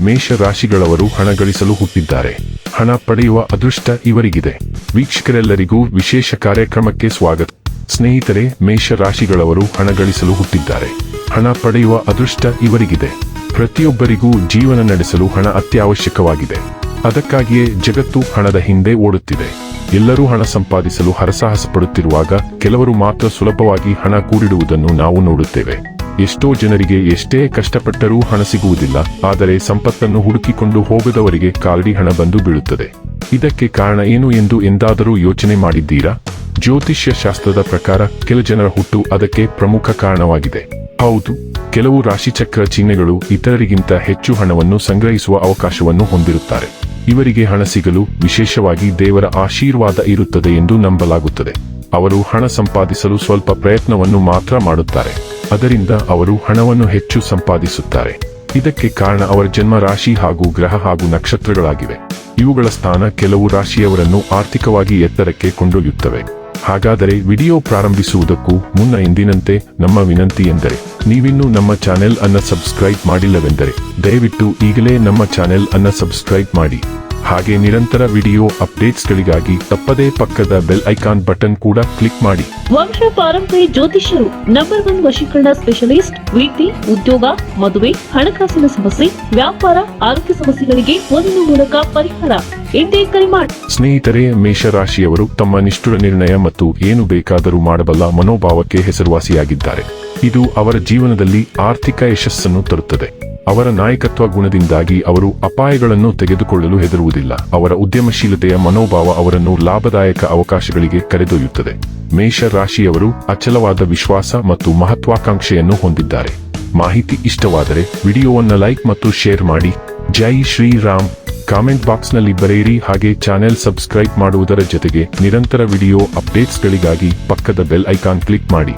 ಮೇಷ ರಾಶಿಗಳವರು ಹಣ ಗಳಿಸಲು ಹುಟ್ಟಿದ್ದಾರೆ. ಹಣ ಪಡೆಯುವ ಅದೃಷ್ಟ ಇವರಿಗಿದೆ. ವೀಕ್ಷಕರೆಲ್ಲರಿಗೂ ವಿಶೇಷ ಕಾರ್ಯಕ್ರಮಕ್ಕೆ ಸ್ವಾಗತ. ಸ್ನೇಹಿತರೆ ಮೇಷ ರಾಶಿಗಳವರು ಹಣ ಗಳಿಸಲು ಹುಟ್ಟಿದ್ದಾರೆ. ಹಣ ಪಡೆಯುವ ಅದೃಷ್ಟ ಇವರಿಗಿದೆ. ಪ್ರತಿಯೊಬ್ಬರಿಗೂ ಜೀವನ ನಡೆಸಲು ಹಣ ಅತ್ಯವಶ್ಯಕವಾಗಿದೆ. ಅದಕ್ಕಾಗಿಯೇ ಜಗತ್ತು ಹಣದ ಹಿಂದೆ ಓಡುತ್ತಿದೆ. ಎಲ್ಲರೂ ಹಣ ಸಂಪಾದಿಸಲು ಹರಸಾಹಸ ಪಡುತ್ತಿರುವಾಗ ಕೆಲವರು ಮಾತ್ರ ಸುಲಭವಾಗಿ ಹಣ ಕೂಡಿಡುವುದನ್ನು ನಾವು ನೋಡುತ್ತೇವೆ. ಎಷ್ಟೋ ಜನರಿಗೆ ಎಷ್ಟೇ ಕಷ್ಟಪಟ್ಟರೂ ಹಣ ಸಿಗುವುದಿಲ್ಲ, ಆದರೆ ಸಂಪತ್ತನ್ನು ಹುಡುಕಿಕೊಂಡು ಹೋಗದವರಿಗೆ ಕಾಲ್ಡಿ ಹಣ ಬಂದು ಬೀಳುತ್ತದೆ. ಇದಕ್ಕೆ ಕಾರಣ ಏನು ಎಂದು ಎಂದಾದರೂ ಯೋಚನೆ ಮಾಡಿದ್ದೀರಾ? ಜ್ಯೋತಿಷ್ಯ ಶಾಸ್ತ್ರದ ಪ್ರಕಾರ ಕೆಲ ಜನರ ಹುಟ್ಟು ಅದಕ್ಕೆ ಪ್ರಮುಖ ಕಾರಣವಾಗಿದೆ. ಹೌದು, ಕೆಲವು ರಾಶಿಚಕ್ರ ಚಿಹ್ನೆಗಳು ಇತರರಿಗಿಂತ ಹೆಚ್ಚು ಹಣವನ್ನು ಸಂಗ್ರಹಿಸುವ ಅವಕಾಶವನ್ನು ಹೊಂದಿರುತ್ತಾರೆ. ಇವರಿಗೆ ಹಣ ಸಿಗಲು ವಿಶೇಷವಾಗಿ ದೇವರ ಆಶೀರ್ವಾದ ಇರುತ್ತದೆ ಎಂದು ನಂಬಲಾಗುತ್ತದೆ. ಅವರು ಹಣ ಸಂಪಾದಿಸಲು ಸ್ವಲ್ಪ ಪ್ರಯತ್ನವನ್ನು ಮಾತ್ರ ಮಾಡುತ್ತಾರೆ. ಅದರಿಂದ ಅವರು ಹಣವನ್ನು ಹೆಚ್ಚು ಸಂಪಾದಿಸುತ್ತಾರೆ. ಇದಕ್ಕೆ ಕಾರಣ ಅವರ ಜನ್ಮ ರಾಶಿ ಹಾಗೂ ಗ್ರಹ ಹಾಗೂ ನಕ್ಷತ್ರಗಳಾಗಿವೆ. ಇವುಗಳ ಸ್ಥಾನ ಕೆಲವು ರಾಶಿಯವರನ್ನು ಆರ್ಥಿಕವಾಗಿ ಎತ್ತರಕ್ಕೆ ಕೊಂಡೊಯ್ಯುತ್ತವೆ. ಹಾಗಾದರೆ ವಿಡಿಯೋ ಪ್ರಾರಂಭಿಸುವುದಕ್ಕೂ ಮುನ್ನ ಎಂದಿನಂತೆ ನಮ್ಮ ವಿನಂತಿ ಎಂದರೆ, ನೀವಿನ್ನೂ ನಮ್ಮ ಚಾನೆಲ್ ಅನ್ನ ಸಬ್ಸ್ಕ್ರೈಬ್ ಮಾಡಿಲ್ಲವೆಂದರೆ, ದಯವಿಟ್ಟು ಈಗಲೇ ನಮ್ಮ ಚಾನೆಲ್ ಅನ್ನ ಸಬ್ಸ್ಕ್ರೈಬ್ ಮಾಡಿ. ಹಾಗೆ ನಿರಂತರ ವಿಡಿಯೋ ಅಪ್ಡೇಟ್ಸ್ಗಳಿಗಾಗಿ ತಪ್ಪದೇ ಪಕ್ಕದ ಬೆಲ್ ಐಕಾನ್ ಬಟನ್ ಕೂಡ ಕ್ಲಿಕ್ ಮಾಡಿ. ವಂಶ ಪಾರಂಪರಿ ಜ್ಯೋತಿಷ್ಯರು ನಂಬರ್ ಒನ್ ವಶೀಕರಣ ಸ್ಪೆಷಲಿಸ್ಟ್ ವೀಟಿ ಉದ್ಯೋಗ ಮದುವೆ ಹಣಕಾಸಿನ ಸಮಸ್ಯೆ ವ್ಯಾಪಾರ ಆರೋಗ್ಯ ಸಮಸ್ಯೆಗಳಿಗೆ ಒಂದು ಮೂಲಕ ಪರಿಹಾರ. ಎಂದೇ ಕರೆ ಮಾಡಿ ಸ್ನೇಹಿತರೆ ಮೇಷರಾಶಿಯವರು ತಮ್ಮ ನಿಷ್ಠುರ ನಿರ್ಣಯ ಮತ್ತು ಏನು ಬೇಕಾದರೂ ಮಾಡಬಲ್ಲ ಮನೋಭಾವಕ್ಕೆ ಹೆಸರುವಾಸಿಯಾಗಿದ್ದಾರೆ. ಇದು ಅವರ ಜೀವನದಲ್ಲಿ ಆರ್ಥಿಕ ಯಶಸ್ಸನ್ನು ತರುತ್ತದೆ. ಅವರ ನಾಯಕತ್ವ ಗುಣದಿಂದಾಗಿ ಅವರು ಅಪಾಯಗಳನ್ನು ತೆಗೆದುಕೊಳ್ಳಲು ಹೆದರುವುದಿಲ್ಲ. ಅವರ ಉದ್ಯಮಶೀಲತೆಯ ಮನೋಭಾವ ಅವರನ್ನು ಲಾಭದಾಯಕ ಅವಕಾಶಗಳಿಗೆ ಕರೆದೊಯ್ಯುತ್ತದೆ. ಮೇಷ ರಾಶಿಯವರು ಅಚಲವಾದ ವಿಶ್ವಾಸ ಮತ್ತು ಮಹತ್ವಾಕಾಂಕ್ಷೆಯನ್ನು ಹೊಂದಿದ್ದಾರೆ. ಮಾಹಿತಿ ಇಷ್ಟವಾದರೆ ವಿಡಿಯೋವನ್ನು ಲೈಕ್ ಮತ್ತು ಶೇರ್ ಮಾಡಿ. ಜೈ ಶ್ರೀರಾಮ್. ಕಾಮೆಂಟ್ ಬಾಕ್ಸ್ನಲ್ಲಿ ಬರೆಯಿರಿ. ಹಾಗೆ ಚಾನೆಲ್ ಸಬ್ಸ್ಕ್ರೈಬ್ ಮಾಡುವುದರ ಜೊತೆಗೆ ನಿರಂತರ ವಿಡಿಯೋ ಅಪ್ಡೇಟ್ಸ್ಗಳಿಗಾಗಿ ಪಕ್ಕದ ಬೆಲ್ ಐಕಾನ್ ಕ್ಲಿಕ್ ಮಾಡಿ.